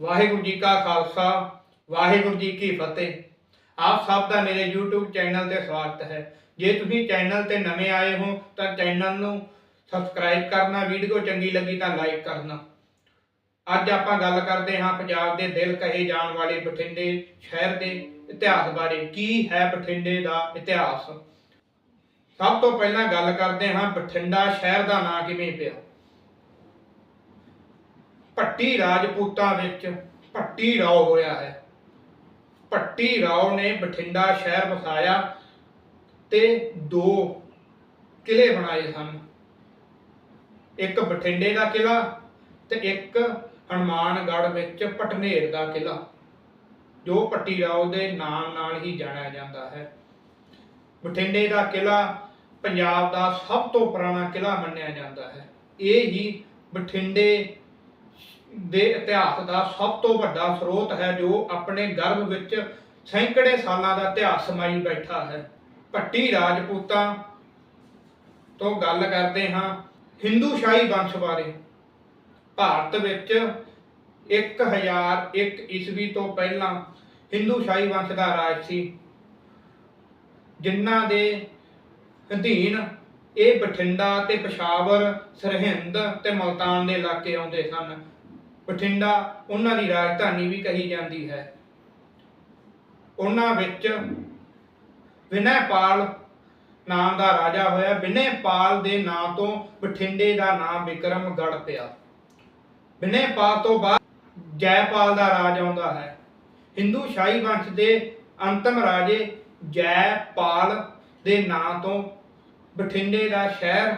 ਵਾਹਿਗੁਰੂ ਜੀ ਕਾ ਖਾਲਸਾ, ਵਾਹਿਗੁਰੂ ਜੀ ਕੀ ਫਤਿਹ। ਆਪ ਸਭ ਦਾ ਮੇਰੇ YouTube ਚੈਨਲ ਤੇ ਸਵਾਗਤ ਹੈ। ਜੇ ਤੁਸੀਂ ਚੈਨਲ ਤੇ ਨਵੇਂ ਆਏ ਹੋ, ਤਾਂ ਚੈਨਲ ਨੂੰ ਸਬਸਕ੍ਰਾਈਬ ਕਰਨਾ, ਵੀਡੀਓ ਚੰਗੀ ਲੱਗੀ ਤਾਂ ਲਾਈਕ ਕਰਨਾ। ਅੱਜ ਆਪਾਂ ਗੱਲ ਕਰਦੇ ਹਾਂ ਪੰਜਾਬ ਦੇ ਦਿਲ ਕਹੇ ਜਾਣ ਵਾਲੇ ਬਠਿੰਡੇ ਸ਼ਹਿਰ ਦੇ ਇਤਿਹਾਸ ਬਾਰੇ। ਕੀ ਹੈ ਬਠਿੰਡੇ ਦਾ ਇਤਿਹਾਸ? ਸਭ ਤੋਂ ਪਹਿਲਾਂ ਗੱਲ ਕਰਦੇ ਹਾਂ ਬਠਿੰਡਾ ਸ਼ਹਿਰ ਦਾ ਨਾਂ ਕਿਵੇਂ ਪਿਆ? ਭੱਟੀ ਰਾਜਪੂਤਾਂ ਵਿੱਚ ਭੱਟੀ ਰਾਓ ਹੋਇਆ ਹੈ। ਭੱਟੀ ਰਾਓ ਨੇ ਬਠਿੰਡਾ ਸ਼ਹਿਰ ਵਸਾਇਆ ਤੇ ਦੋ ਕਿਲੇ ਬਣਾਏ ਹਨ। ਇੱਕ ਬਠਿੰਡੇ ਦਾ ਕਿਲਾ ਤੇ ਇੱਕ ਹਨੂਮਾਨਗੜ੍ਹ ਵਿੱਚ ਪਟਨੇਰ ਦਾ ਕਿਲਾ ਜੋ ਭੱਟੀ ਰਾਓ ਦੇ ਨਾਮ ਨਾਲ ਹੀ ਜਾਣਿਆ ਜਾਂਦਾ ਹੈ। ਬਠਿੰਡੇ ਦਾ ਕਿਲਾ ਪੰਜਾਬ ਦਾ ਸਭ ਤੋਂ ਪੁਰਾਣਾ ਕਿਲਾ ਮੰਨਿਆ ਜਾਂਦਾ ਹੈ। ਇਹ ਹੀ ਬਠਿੰਡੇ ਦੇ ਇਤਿਹਾਸ ਦਾ ਸਭ ਤੋਂ ਵੱਡਾ ਸਰੋਤ ਹੈ ਜੋ ਆਪਣੇ ਗਰਭ ਵਿੱਚ ਸੈਂਕੜੇ ਸਾਲਾਂ ਦਾ ਇਤਿਹਾਸ ਸਮਾਈ ਬੈਠਾ ਹੈ। ਭੱਟੀ ਰਾਜਪੂਤਾਂ ਤੋਂ ਗੱਲ ਕਰਦੇ ਹਾਂ ਹਿੰਦੂ ਸ਼ਾਹੀ ਵੰਸ਼ ਬਾਰੇ। ਭਾਰਤ ਵਿੱਚ 1001 ਈਸਵੀ ਤੋਂ ਪਹਿਲਾਂ ਹਿੰਦੂ ਸ਼ਾਹੀ ਵੰਸ਼ ਦਾ ਰਾਜ ਸੀ, ਜਿਨ੍ਹਾਂ ਦੇ ਅਧੀਨ ਇਹ ਬਠਿੰਡਾ ਤੇ ਪਸ਼ਾਵਰ, ਸਰਹਿੰਦ ਤੇ ਮਲਤਾਨ ਦੇ ਇਲਾਕੇ ਆਉਂਦੇ ਸਨ। ਬਠਿੰਡਾ ਉਹਨਾਂ ਦੀ ਰਾਜਧਾਨੀ ਵੀ ਕਹੀ ਜਾਂਦੀ ਹੈ। ਉਹਨਾਂ ਵਿੱਚ ਵਿਨੈਪਾਲ ਨਾਮ ਦਾ ਰਾਜਾ ਹੋਇਆ। ਵਿਨੈਪਾਲ ਦੇ ਨਾਂ ਤੋਂ ਬਠਿੰਡੇ ਦਾ ਨਾਮ ਵਿਕਰਮਗੜ ਪਿਆ। ਵਿਨੈਪਾਲ ਤੋਂ ਬਾਅਦ ਜੈਪਾਲ ਦਾ ਰਾਜ ਆਉਂਦਾ ਹੈ। ਹਿੰਦੂ ਸ਼ਾਹੀ ਵੰਸ਼ ਦੇ ਅੰਤਮ ਰਾਜੇ ਜੈਪਾਲ ਦੇ ਨਾਂ ਤੋਂ ਬਠਿੰਡੇ ਦਾ ਸ਼ਹਿਰ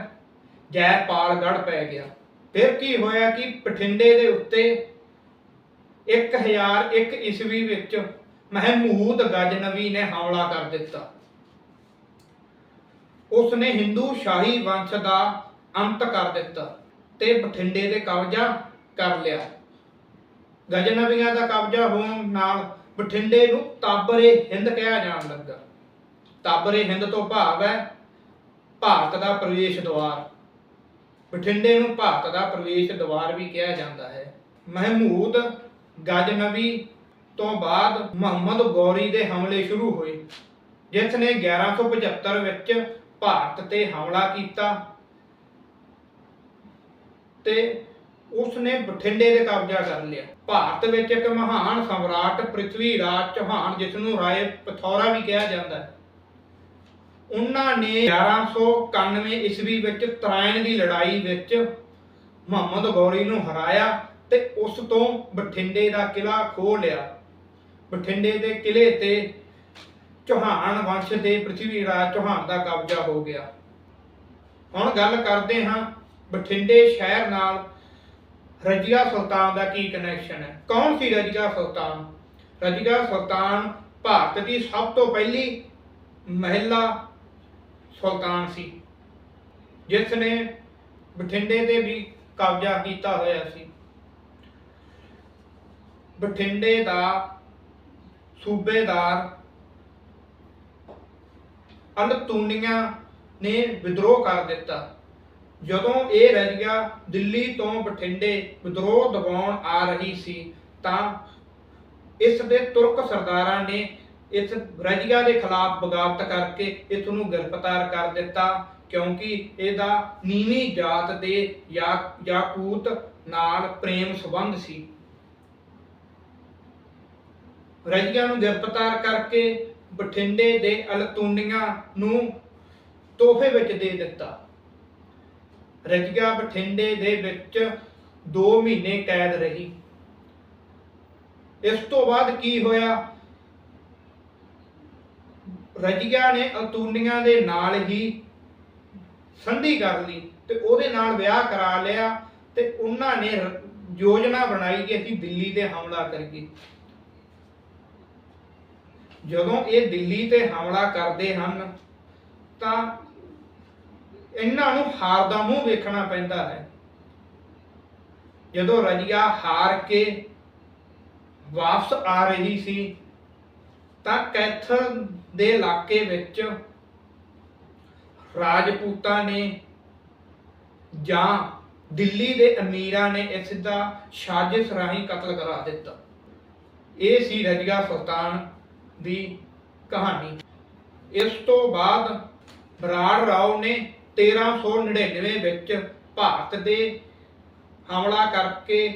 ਜੈਪਾਲਗੜ੍ਹ ਪੈ ਗਿਆ। ਫਿਰ ਕੀ ਹੋਇਆ ਕਿ ਬਠਿੰਡੇ ਦੇ ਉੱਤੇ 1001 ਈਸਵੀ ਵਿੱਚ ਮਹਿਮੂਦ ਗਜਨਵੀ ਨੇ ਹਮਲਾ ਕਰ ਦਿੱਤਾ। ਉਸ ਨੇ ਹਿੰਦੂ ਸ਼ਾਹੀ ਵੰਸ਼ ਦਾ ਅੰਤ ਕਰ ਦਿੱਤਾ ਤੇ ਬਠਿੰਡੇ ਤੇ ਕਬਜ਼ਾ ਕਰ ਲਿਆ। ਗਜਨਵੀਆਂ ਦਾ ਕਬਜ਼ਾ ਹੋਣ ਨਾਲ ਬਠਿੰਡੇ ਨੂੰ ਤਾਬਰੇ ਹਿੰਦ ਕਿਹਾ ਜਾਣ ਲੱਗਾ। ਤਾਬਰੇ ਹਿੰਦ ਤੋਂ ਭਾਵ ਹੈ ਭਾਰਤ ਦਾ ਪ੍ਰਵੇਸ਼ ਦੁਆਰ। ਬਠਿੰਡੇ ਨੂੰ ਭਾਰਤ ਦਾ ਪ੍ਰਵੇਸ਼ ਦੁਆਰ ਵੀ ਕਿਹਾ ਜਾਂਦਾ ਹੈ। ਮਹਿਮੂਦ ਗਜਨਵੀ ਤੋਂ ਬਾਅਦ ਮੁਹੰਮਦ ਗੌਰੀ ਦੇ ਹਮਲੇ ਸ਼ੁਰੂ ਹੋਏ, ਜਿਸ ਨੇ 1175 ਵਿੱਚ ਭਾਰਤ ਤੇ ਹਮਲਾ ਕੀਤਾ ਤੇ ਉਸ ਨੇ ਬਠਿੰਡੇ ਤੇ ਕਬਜ਼ਾ ਕਰ ਲਿਆ। ਭਾਰਤ ਵਿੱਚ ਇੱਕ ਮਹਾਨ ਸਮਰਾਟ, ਪ੍ਰਿਥਵੀ ਰਾਜ ਚੌਹਾਨ ਜਿਸ ਨੂੰ ਰਾਏ ਪਥੌਰਾ ਵੀ ਕਿਹਾ ਜਾਂਦਾ ਹੈ। ਉਹਨਾਂ ਨੇ 1191 ਈਸਵੀ ਵਿੱਚ ਤਰਾਇਣ ਦੀ ਲੜਾਈ ਵਿੱਚ ਮੁਹੰਮਦ ਗੌਰੀ ਨੂੰ ਹਰਾਇਆ ਤੇ ਉਸ ਤੋਂ ਬਠਿੰਡੇ ਦਾ ਕਿਲਾ ਖੋਹ ਲਿਆ। ਬਠਿੰਡੇ ਦੇ ਕਿਲੇ ਤੇ ਚੌਹਾਨ ਵੰਸ਼ ਦੇ ਪ੍ਰਿਥਵੀ ਰਾਜ ਚੌਹਾਨ ਦਾ ਕਬਜ਼ਾ ਹੋ ਗਿਆ। ਹੁਣ ਗੱਲ ਕਰਦੇ ਹਾਂ ਬਠਿੰਡੇ ਸ਼ਹਿਰ ਨਾਲ ਰਜੀਆ ਸੁਲਤਾਨ ਦਾ ਕੀ ਕਨੈਕਸ਼ਨ ਹੈ? ਕੌਣ ਸੀ ਰਜੀਆ ਸੁਲਤਾਨ? ਰਜੀਆ ਸੁਲਤਾਨ ਭਾਰਤ ਦੀ ਸਭ ਤੋਂ ਪਹਿਲੀ ਮਹਿਲਾ ਸੁਲਤਾਨ ਸੀ। ਜਿਸ ਨੇ ਬਠਿੰਡੇ ਤੇ ਵੀ ਕਬਜ਼ਾ ਕੀਤਾ ਹੋਇਆ ਸੀ। ਬਠਿੰਡੇ ਦਾ ਸੂਬੇਦਾਰ ਅਲਤੂਨੀਆਂ ਨੇ ਵਿਦਰੋਹ ਕਰ ਦਿੱਤਾ। ਜਦੋਂ ਇਹ ਰਜੀਆ ਦਿੱਲੀ ਤੋਂ ਬਠਿੰਡੇ ਵਿਦਰੋਹ ਦਬਾਉਣ ਆ ਰਹੀ ਸੀ ਤਾਂ ਇਸ ਦੇ ਤੁਰਕ ਸਰਦਾਰਾਂ ਨੇ ਇਸ ਰਜੀਆ ਦੇ ਖਿਲਾਫ ਬਗਾਵਤ ਕਰਕੇ ਇਸ ਨੂੰ ਗ੍ਰਿਫਤਾਰ ਕਰ ਦਿੱਤਾ, ਕਿਉਂਕਿ ਇਹਦਾ ਨੀਵੀਂ ਜਾਤ ਦੇ ਯਾਕੂਤ ਨਾਲ ਪ੍ਰੇਮ ਸੰਬੰਧ ਸੀ। ਰਜੀਆ ਨੂੰ ਗ੍ਰਿਫਤਾਰ ਕਰਕੇ ਬਠਿੰਡੇ ਦੇ ਅਲਤੂਨੀਆਂ ਨੂੰ ਤੋਹਫੇ ਵਿੱਚ ਦੇ ਦਿੱਤਾ। ਰਜੀਆ ਬਠਿੰਡੇ ਦੇ ਵਿੱਚ 2 ਮਹੀਨੇ ਕੈਦ ਰਹੀ। ਇਸ ਤੋਂ ਬਾਅਦ ਕੀ ਹੋਇਆ? ਰਜੀਆ ਨੇ ਅਲਤੂਨੀਆਂ ਦੇ ਨਾਲ ਹੀ ਸੰਧੀ ਕਰ ਲਈ ਤੇ ਉਹਦੇ ਨਾਲ ਵਿਆਹ ਕਰਾ ਲਿਆ ਤੇ ਉਹਨਾਂ ਨੇ ਯੋਜਨਾ ਬਣਾਈ ਕਿ ਅਸੀਂ ਦਿੱਲੀ ਤੇ ਹਮਲਾ ਕਰੀਏ। ਜਦੋਂ ਇਹ ਦਿੱਲੀ ਤੇ ਹਮਲਾ ਕਰਦੇ ਹਨ, ਤਾਂ ਇਹਨਾਂ ਨੂੰ ਹਾਰ ਦਾ ਮੂੰਹ ਵੇਖਣਾ ਪੈਂਦਾ ਹੈ। ਜਦੋਂ ਰਜੀਆ ਹਾਰ ਕੇ ਵਾਪਸ ਆ ਰਹੀ ਸੀ ਤਾਂ ਕੈਥਲ ਦੇ ਇਲਾਕੇ ਵਿੱਚ ਰਾਜਪੂਤਾਂ ਨੇ ਜਾਂ ਦਿੱਲੀ ਦੇ ਅਮੀਰਾਂ ਨੇ ਇਸ ਦਾ ਸਾਜ਼ਿਸ਼ ਰਾਹੀਂ ਕਤਲ ਕਰਾ ਦਿੱਤਾ। ਇਹ ਸੀ ਰਜੀਆ ਸੁਲਤਾਨ ਦੀ ਕਹਾਣੀ। ਇਸ ਤੋਂ ਬਾਅਦ ਬਰਾੜ ਰਾਓ ਨੇ 1399 ਵਿੱਚ ਭਾਰਤ ਦੇ ਹਮਲਾ ਕਰਕੇ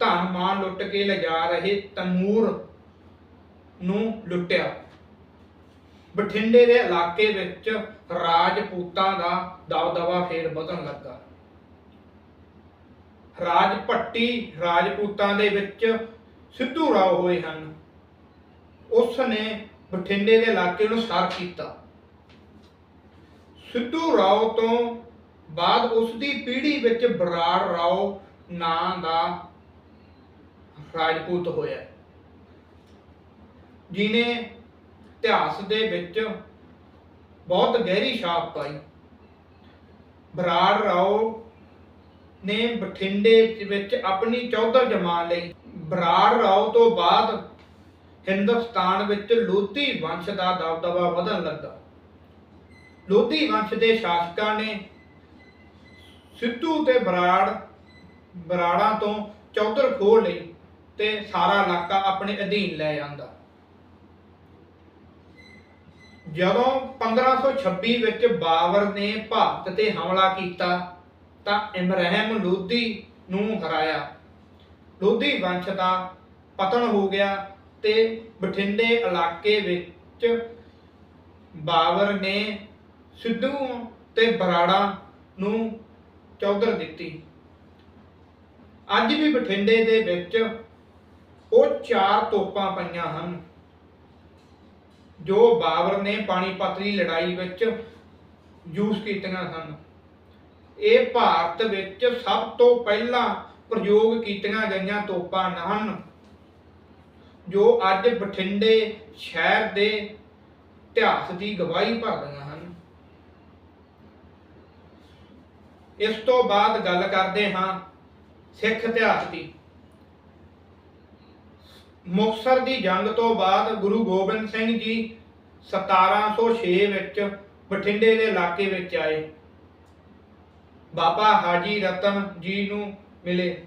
ਧਨ ਮਾਨ ਲੁੱਟ ਕੇ ਲਿਜਾ ਰਹੇ ਤੈਮੂਰ ਨੂੰ ਲੁੱਟਿਆ। ਬਠਿੰਡੇ ਦੇ ਇਲਾਕੇ ਵਿੱਚ ਰਾਜਪੂਤਾਂ ਦਾ ਦਬਦਬਾ ਫੇਰ ਵਧਣ ਲੱਗਾ। ਰਾਜ ਭੱਟੀ ਰਾਜਪੂਤਾਂ ਦੇ ਵਿੱਚ ਸਿੱਧੂ ਰਾਓ ਹੋਏ ਹਨ। ਉਸ ਨੇ ਬਠਿੰਡੇ ਦੇ ਇਲਾਕੇ ਨੂੰ ਸਾਰ ਕੀਤਾ। ਸਿੱਧੂ ਰਾਓ ਤੋਂ ਬਾਅਦ ਉਸ ਦੀ ਪੀੜ੍ਹੀ ਵਿੱਚ ਬਰਾੜ ਰਾਓ ਨਾਂ ਦਾ ਰਾਜਪੂਤ ਹੋਇਆ। ਜਿਨੇ ਇਤਿਹਾਸ ਦੇ ਵਿੱਚ ਬਹੁਤ ਗਹਿਰੀ ਛਾਪ ਪਾਈ। ਬਰਾੜ ਰਾਓ ਨੇ ਬਠਿੰਡੇ ਵਿੱਚ ਆਪਣੀ ਚੌਧਰ ਜਮਾ ਲਈ ਬਰਾੜ ਰਾਓ ਤੋਂ ਬਾਅਦ ਹਿੰਦੁਸਤਾਨ ਵਿੱਚ ਲੋਧੀ ਵੰਸ਼ ਦਾ ਦਬਦਬਾ ਵਧਣ ਲੱਗਾ। ਲੋਧੀ ਵੰਸ਼ ਦੇ ਸ਼ਾਸਕਾਂ ਨੇ ਸਿੱਧੂ ਤੇ ਬਰਾੜ, ਬਰਾੜਾਂ ਤੋਂ ਚੌਧਰ ਖੋਹ ਲਈ ਤੇ ਸਾਰਾ ਇਲਾਕਾ ਆਪਣੇ ਅਧੀਨ ਲੈ ਜਾਂਦਾ ਜਦੋਂ 1526 ਵਿੱਚ ਬਾਬਰ ਨੇ ਭਾਰਤ ਤੇ ਹਮਲਾ ਕੀਤਾ, ਤਾਂ ਇਮਰਾਹਿਮ ਲੋਧੀ ਨੂੰ ਹਰਾਇਆ। ਲੋਧੀ ਵੰਸ਼ ਦਾ ਪਤਨ ਹੋ ਗਿਆ ਤੇ ਬਠਿੰਡੇ ਇਲਾਕੇ ਵਿੱਚ ਬਾਬਰ ਨੇ ਸਿੱਧੂ ਤੇ ਬਰਾੜਾ ਨੂੰ ਚੌਧਰ ਦਿੱਤੀ। ਅੱਜ ਵੀ ਬਠਿੰਡੇ ਦੇ ਵਿੱਚ ਉਹ ਚਾਰ ਤੋਪਾਂ ਪਈਆਂ ਹਨ। ਜੋ ਬਾਬਰ ਨੇ ਪਾਣੀਪਤ ਦੀ ਲੜਾਈ ਵਿੱਚ ਯੂਜ਼ ਕੀਤੀਆਂ ਸਨ। ਇਹ ਭਾਰਤ ਵਿੱਚ ਸਭ ਤੋਂ ਪਹਿਲਾਂ ਪ੍ਰਯੋਗ ਕੀਤੀਆਂ ਗਈਆਂ ਤੋਪਾਂ ਹਨ, ਜੋ ਅੱਜ ਬਠਿੰਡੇ ਸ਼ਹਿਰ ਦੇ ਇਤਿਹਾਸ ਦੀ ਗਵਾਹੀ ਭਰਦੀਆਂ ਹਨ। ਇਸ ਤੋਂ ਬਾਅਦ ਗੱਲ ਕਰਦੇ ਹਾਂ ਸਿੱਖ ਇਤਿਹਾਸ ਦੀ। ਮੁਕਤਸਰ ਦੀ ਜੰਗ ਤੋਂ ਬਾਅਦ ਗੁਰੂ ਗੋਬਿੰਦ ਸਿੰਘ ਜੀ 1706 ਵਿੱਚ ਬਠਿੰਡੇ ਦੇ ਇਲਾਕੇ ਵਿੱਚ ਆਏ। ਬਾਬਾ ਹਾਜੀ ਰਤਨ ਜੀ ਨੂੰ ਮਿਲੇ।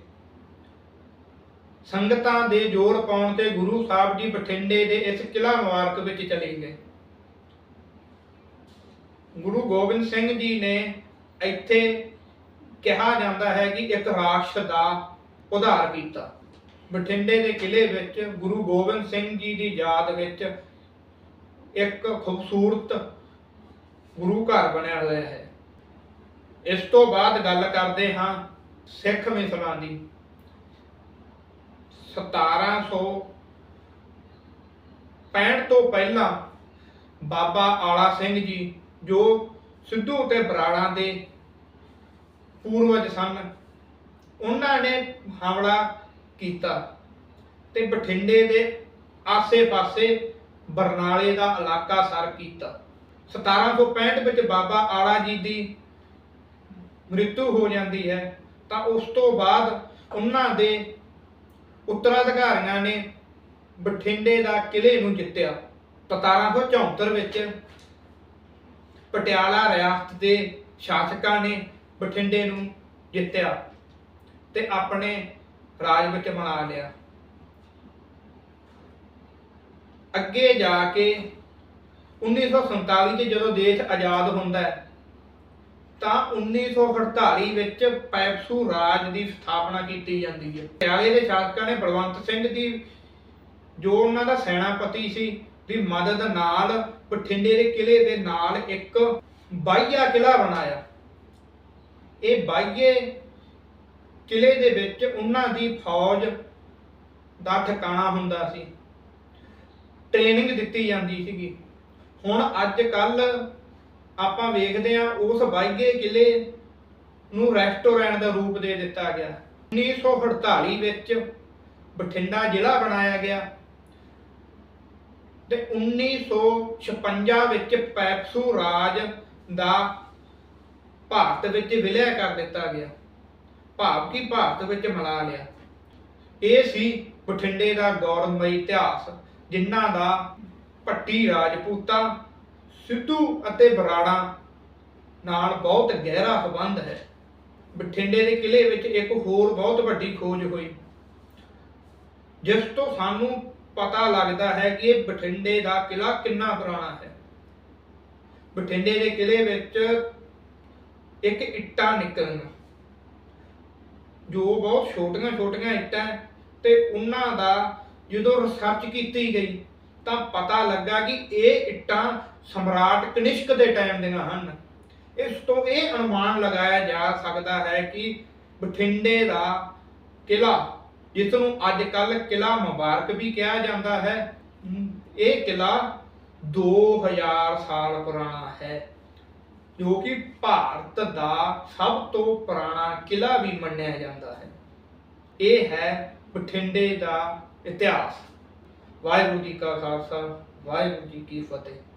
ਸੰਗਤਾਂ ਦੇ ਜੋਰ ਪਾਉਣ ਤੇ ਗੁਰੂ ਸਾਹਿਬ ਜੀ ਬਠਿੰਡੇ ਦੇ ਇਸ ਕਿਲਾ ਮੁਬਾਰਕ ਵਿੱਚ ਚਲੇ ਗਏ। ਗੁਰੂ ਗੋਬਿੰਦ ਸਿੰਘ ਜੀ ਨੇ ਇੱਥੇ ਕਿਹਾ ਜਾਂਦਾ ਹੈ ਕਿ ਇੱਕ ਰਾਖਸ਼ ਦਾ ਉਧਾਰ ਕੀਤਾ। ਬਠਿੰਡੇ ਦੇ ਕਿਲੇ ਵਿੱਚ ਗੁਰੂ ਗੋਬਿੰਦ ਸਿੰਘ ਜੀ ਦੀ ਯਾਦ ਵਿੱਚ ਇੱਕ ਖੂਬਸੂਰਤ ਗੁਰੂ ਘਰ ਬਣਿਆ ਹੋਇਆ ਹੈ। ਇਸ ਤੋਂ ਬਾਅਦ ਗੱਲ ਕਰਦੇ ਹਾਂ ਸਿੱਖ ਮਿਸਲਾਂ ਦੀ। 1765 ਤੋਂ ਪਹਿਲਾਂ ਬਾਬਾ ਆਲਾ ਸਿੰਘ ਜੀ, ਜੋ ਸਿੱਧੂ ਤੇ ਬਰਾੜਾਂ ਦੇ ਪੂਰਵਜ ਸਨ, ਉਹਨਾਂ ਨੇ ਹਮਲਾ ਕੀਤਾ। ਤੇ ਬਠਿੰਡੇ ਦੇ ਆਸੇ-ਪਾਸੇ ਬਰਨਾਲੇ ਦਾ ਇਲਾਕਾ ਸਰ ਕੀਤਾ। 1765 ਵਿੱਚ ਬਾਬਾ ਆਲਾ ਜੀ ਦੀ ਮ੍ਰਿਤੂ ਹੋ ਜਾਂਦੀ ਹੈ, ਤਾਂ ਉਸ ਤੋਂ ਬਾਅਦ ਉਹਨਾਂ ਦੇ ਉੱਤਰਾਧਿਕਾਰੀਆਂ ਨੇ ਬਠਿੰਡੇ ਦਾ ਕਿਲੇ ਨੂੰ ਜਿੱਤਿਆ। ਤਾਂ 1774 ਵਿੱਚ ਪਟਿਆਲਾ ਰਿਆਸਤ ਦੇ ਸ਼ਾਸਕਾਂ ਨੇ ਬਠਿੰਡੇ ਨੂੰ ਜਿੱਤਿਆ ਤੇ ਆਪਣੇ ਰਾਜ ਵਿੱਚ ਬਣਾ ਲਿਆ। ਅੱਗੇ ਜਾ ਕੇ 1947 ਚ ਜਦੋਂ ਦੇਸ਼ ਆਜ਼ਾਦ ਹੁੰਦਾ ਹੈ, ਤਾਂ 1948 ਵਿੱਚ ਪੈਪਸੂ ਰਾਜ ਦੀ ਸਥਾਪਨਾ ਕੀਤੀ ਜਾਂਦੀ ਹੈ। ਪਟਿਆਲੇ ਦੇ ਸ਼ਾਸਕਾਂ ਨੇ ਬਲਵੰਤ ਸਿੰਘ ਦੀ, ਜੋ ਉਹਨਾਂ ਦਾ ਸੈਨਾਪਤੀ ਸੀ, ਦੀ ਮਦਦ ਨਾਲ ਬਠਿੰਡੇ ਦੇ ਕਿਲੇ ਦੇ ਨਾਲ ਇੱਕ ਬਾਈਆ ਕਿਲਾ ਬਣਾਇਆ। ਇਹ ਬਾਈਏ ਕਿਲੇ ਦੇ ਵਿੱਚ ਉਹਨਾਂ ਦੀ ਫੌਜ ਦਾ ਠਿਕਾਣਾ ਹੁੰਦਾ ਸੀ। ਟ੍ਰੇਨਿੰਗ ਦਿੱਤੀ ਜਾਂਦੀ ਸੀਗੀ। ਹੁਣ ਅੱਜ ਕੱਲ ਆਪਾਂ ਵੇਖਦੇ ਆ ਉਸ ਬਾਈਏ ਕਿਲੇ ਨੂੰ ਰੈਸਟੋਰੈਂਟ ਦਾ ਰੂਪ ਦੇ ਦਿੱਤਾ ਗਿਆ। 1948 ਵਿੱਚ ਬਠਿੰਡਾ ਜ਼ਿਲ੍ਹਾ ਬਣਾਇਆ ਗਿਆ। ਤੇ 1956 ਵਿੱਚ ਪੈਪਸੂ ਰਾਜ ਦਾ ਭਾਰਤ ਵਿੱਚ ਵਿਲੈ ਕਰ ਦਿੱਤਾ ਗਿਆ। ਭਾਵ ਕਿ ਭਾਰਤ ਵਿੱਚ ਮਿਲਾ ਲਿਆ। ਇਹ ਸੀ ਬਠਿੰਡੇ ਦਾ ਗੌਰਵਮਈ ਇਤਿਹਾਸ, ਜਿਨ੍ਹਾਂ ਦਾ ਭੱਟੀ ਰਾਜਪੂਤਾ ਸਿੱਧੂ ਅਤੇ ਬਰਾੜਾ ਨਾਲ ਬਹੁਤ ਗਹਿਰਾ ਸੰਬੰਧ ਹੈ। ਬਠਿੰਡੇ ਦੇ ਕਿਲੇ ਵਿੱਚ ਇੱਕ ਹੋਰ ਬਹੁਤ ਵੱਡੀ ਖੋਜ ਹੋਈ। ਜਿਸ ਤੋਂ ਸਾਨੂੰ ਪਤਾ ਲੱਗਦਾ ਹੈ ਕਿ ਇਹ ਬਠਿੰਡੇ ਦਾ ਕਿਲਾ ਕਿੰਨਾ ਪੁਰਾਣਾ ਹੈ। ਬਠਿੰਡੇ ਦੇ ਕਿਲੇ ਵਿੱਚ ਇੱਕ ਇੱਟਾਂ ਨਿਕਲਣ। ਜੋ ਬਹੁਤ ਛੋਟੀਆਂ ਛੋਟੀਆਂ ਇੱਟਾਂ ਹੈ ਤੇ ਉਹਨਾਂ ਦਾ ਜਦੋਂ ਰਿਸਰਚ ਕੀਤੀ ਗਈ ਤਾਂ ਪਤਾ ਲੱਗਾ ਕਿ ਇਹ ਇੱਟਾਂ ਸਮਰਾਟ ਕਨਿਸ਼ਕ ਦੇ ਟਾਈਮ ਦੀਆਂ ਹਨ। ਇਸ ਤੋਂ ਇਹ ਅਨੁਮਾਨ ਲਗਾਇਆ ਜਾ ਸਕਦਾ ਹੈ ਕਿ ਬਠਿੰਡੇ ਦਾ ਕਿਲਾ ਜਿਸ ਨੂੰ ਅੱਜ ਕੱਲ ਕਿਲਾ ਮੁਬਾਰਕ ਵੀ ਕਿਹਾ ਜਾਂਦਾ ਹੈ ਹਮ, ਇਹ ਕਿਲਾ 2000 ਸਾਲ ਪੁਰਾਣਾ ਹੈ। ਜੋ ਕਿ ਭਾਰਤ ਦਾ ਸਭ ਤੋਂ ਪੁਰਾਣਾ ਕਿਲਾ ਵੀ ਮੰਨਿਆ ਜਾਂਦਾ ਹੈ। ਇਹ ਹੈ ਬਠਿੰਡੇ ਦਾ ਇਤਿਹਾਸ। ਵਾਹਿਗੁਰੂ ਜੀ ਕਾ ਖਾਲਸਾ, ਵਾਹਿਗੁਰੂ ਜੀ ਕੀ ਫਤਿਹ।